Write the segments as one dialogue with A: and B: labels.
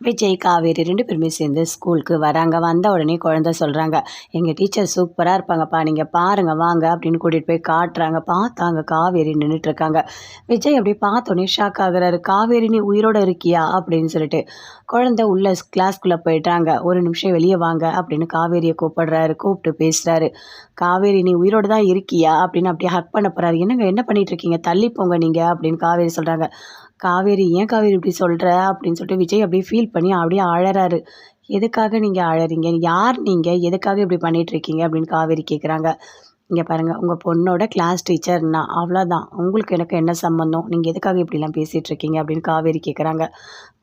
A: விஜய் காவேரி ரெண்டு பேருமே சேர்ந்து ஸ்கூலுக்கு வராங்க. வந்த உடனே குழந்த சொல்கிறாங்க எங்கள் டீச்சர் சூப்பராக இருப்பாங்கப்பா நீங்கள் பாருங்கள் வாங்க அப்படின்னு கூட்டிகிட்டு போய் காட்டுறாங்க. பார்த்தாங்க காவேரி நின்றுட்டுருக்காங்க விஜய் அப்படி பார்த்தோன்னே ஷாக் ஆகுறாரு. காவேரி நீ உயிரோடு இருக்கியா? அப்படின்னு சொல்லிட்டு குழந்த உள்ள கிளாஸ்க்குள்ளே போயிட்டாங்க. ஒரு நிமிஷம் வெளியே வாங்க அப்படின்னு காவேரியை கூப்பிடுறாரு. கூப்பிட்டு பேசுகிறாரு காவேரி நீ உயிரோடு தான் இருக்கியா? அப்படின்னு அப்படியே ஹக் பண்ண போகிறாரு என்னங்க என்ன பண்ணிகிட்ருக்கீங்க இருக்கீங்க? தள்ளி போங்க நீங்கள் அப்படின்னு காவேரி சொல்கிறாங்க காவேரி ஏன் காவேரி இப்படி சொல்கிற அப்படின்னு சொல்லிட்டு விஜய் அப்படியே ஃபீல் பண்ணி அப்படியே அழறாரு. எதுக்காக நீங்கள் அழறீங்க? யார் நீங்கள் எதுக்காக இப்படி பண்ணிகிட்ருக்கீங்க அப்படின்னு காவேரி கேட்குறாங்க இங்கே பாருங்கள் உங்கள் பொண்ணோட கிளாஸ் டீச்சர் நான் அவ்வளோதான் உங்களுக்கு எனக்கு என்ன சம்மந்தம் நீங்கள் எதுக்காக இப்படிலாம் பேசிகிட்டு இருக்கீங்க? அப்படின்னு காவேரி கேட்குறாங்க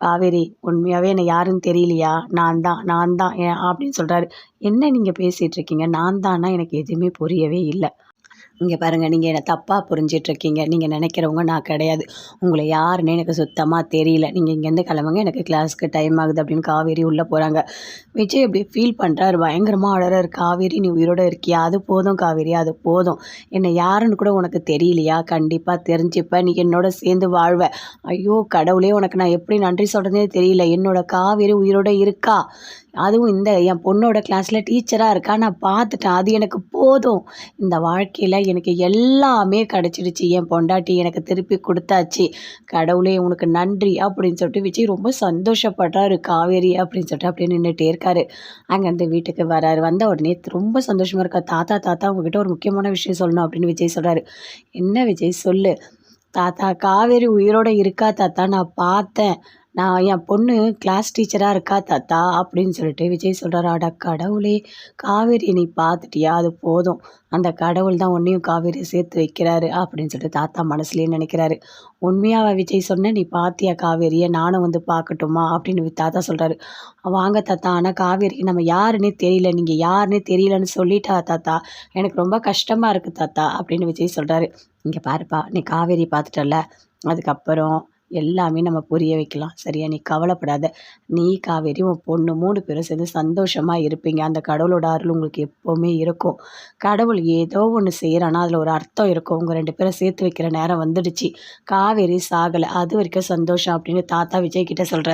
A: காவேரி உண்மையாகவே என்னை யாருன்னு தெரியலையா? நான் தான் நான் தான் அப்படின்னு சொல்கிறாரு என்ன நீங்கள் பேசிகிட்டு இருக்கீங்க? நான் தான்னா எனக்கு எதுவுமே புரியவே இல்லை. இங்கே பாருங்கள் நீங்கள் என்னை தப்பாக புரிஞ்சிட்ருக்கீங்க. நீங்கள் நினைக்கிறவங்க நான் கிடையாது. உங்களை யாருன்னு எனக்கு சுத்தமாக தெரியல. நீங்கள் இங்கேருந்து கிளம்புங்க எனக்கு கிளாஸ்க்கு டைம் ஆகுது அப்படின்னு காவேரி உள்ளே போகிறாங்க விஜய் அப்படி ஃபீல் பண்ணுறாரு பயங்கரமாக அழறாரு. காவேரி நீ உயிரோடு இருக்கியா? அது போதும் காவேரி அது போதும். என்னை யாருன்னு கூட உனக்கு தெரியலையா? கண்டிப்பாக தெரிஞ்சுப்ப நீ என்னோட சேர்ந்து வாழ்வ. ஐயோ கடவுளே உனக்கு நான் எப்படி நன்றி சொல்கிறதே தெரியல. என்னோட காவேரி உயிரோடு இருக்கா? அதுவும் இந்த என் பொண்ணோட கிளாஸில் டீச்சராக இருக்கா? நான் பார்த்துட்டேன். அது எனக்கு போதும். இந்த வாழ்க்கையில் எனக்கு எல்லாமே கிடச்சிடுச்சு. என் பொண்டாட்டி எனக்கு திருப்பி கொடுத்தாச்சு. கடவுளே உனக்கு நன்றி அப்படின்னு சொல்லிட்டு விஜய் ரொம்ப சந்தோஷப்படுறாரு. காவேரி அப்படின்னு சொல்லிட்டு அப்படியே நின்றுட்டே இருக்காரு. அங்கேருந்து வீட்டுக்கு வராரு. வந்த உடனே ரொம்ப சந்தோஷமாக இருக்கா. தாத்தா தாத்தா உங்ககிட்ட ஒரு முக்கியமான விஷயம் சொல்லணும் அப்படின்னு விஜய் சொல்கிறாரு என்ன விஜய் சொல்லு. தாத்தா காவேரி உயிரோடு இருக்கா தாத்தா? நான் பார்த்தேன். நான் என் பொண்ணு கிளாஸ் டீச்சராக இருக்கா தாத்தா? அப்படின்னு சொல்லிட்டு விஜய் சொல்கிறாரு அட கடவுளே காவேரி நீ பார்த்துட்டியா? அது போதும். அந்த கடவுள் தான் உன்னையும் காவேரி சேர்த்து வைக்கிறாரு அப்படின்னு சொல்லிட்டு தாத்தா மனசுலேயே நினைக்கிறாரு. உண்மையாக விஜய் சொன்ன நீ பார்த்தியா காவேரியை? நானும் வந்து பார்க்கட்டுமா? அப்படின்னு தாத்தா சொல்கிறாரு வாங்க தாத்தா ஆனால் காவேரி நம்ம யாருன்னே தெரியல. நீங்கள் யாருன்னே தெரியலன்னு சொல்லிட்டா தாத்தா? எனக்கு ரொம்ப கஷ்டமாக இருக்குது தாத்தா. அப்படின்னு விஜய் சொல்கிறாரு இங்கே பாருப்பா நீ காவேரி பார்த்துட்டல அதுக்கப்புறம் எல்லாமே நம்ம புரிய வைக்கலாம். சரியா? நீ கவலைப்படாத. நீ காவேரி உன் பொண்ணு மூணு பேரும் சேர்ந்து சந்தோஷமாக இருப்பீங்க. அந்த கடவுளோட அருள் உங்களுக்கு எப்போவுமே இருக்கும். கடவுள் ஏதோ ஒன்று செய்கிறான்னா அதில் ஒரு அர்த்தம் இருக்கும். உங்கள் ரெண்டு பேரும் சேர்த்து வைக்கிற நேரம் வந்துடுச்சு. காவேரி சாகலை. அது வரைக்கும் சந்தோஷம் அப்படின்னு தாத்தா விஜய் கிட்ட சொல்கிறார்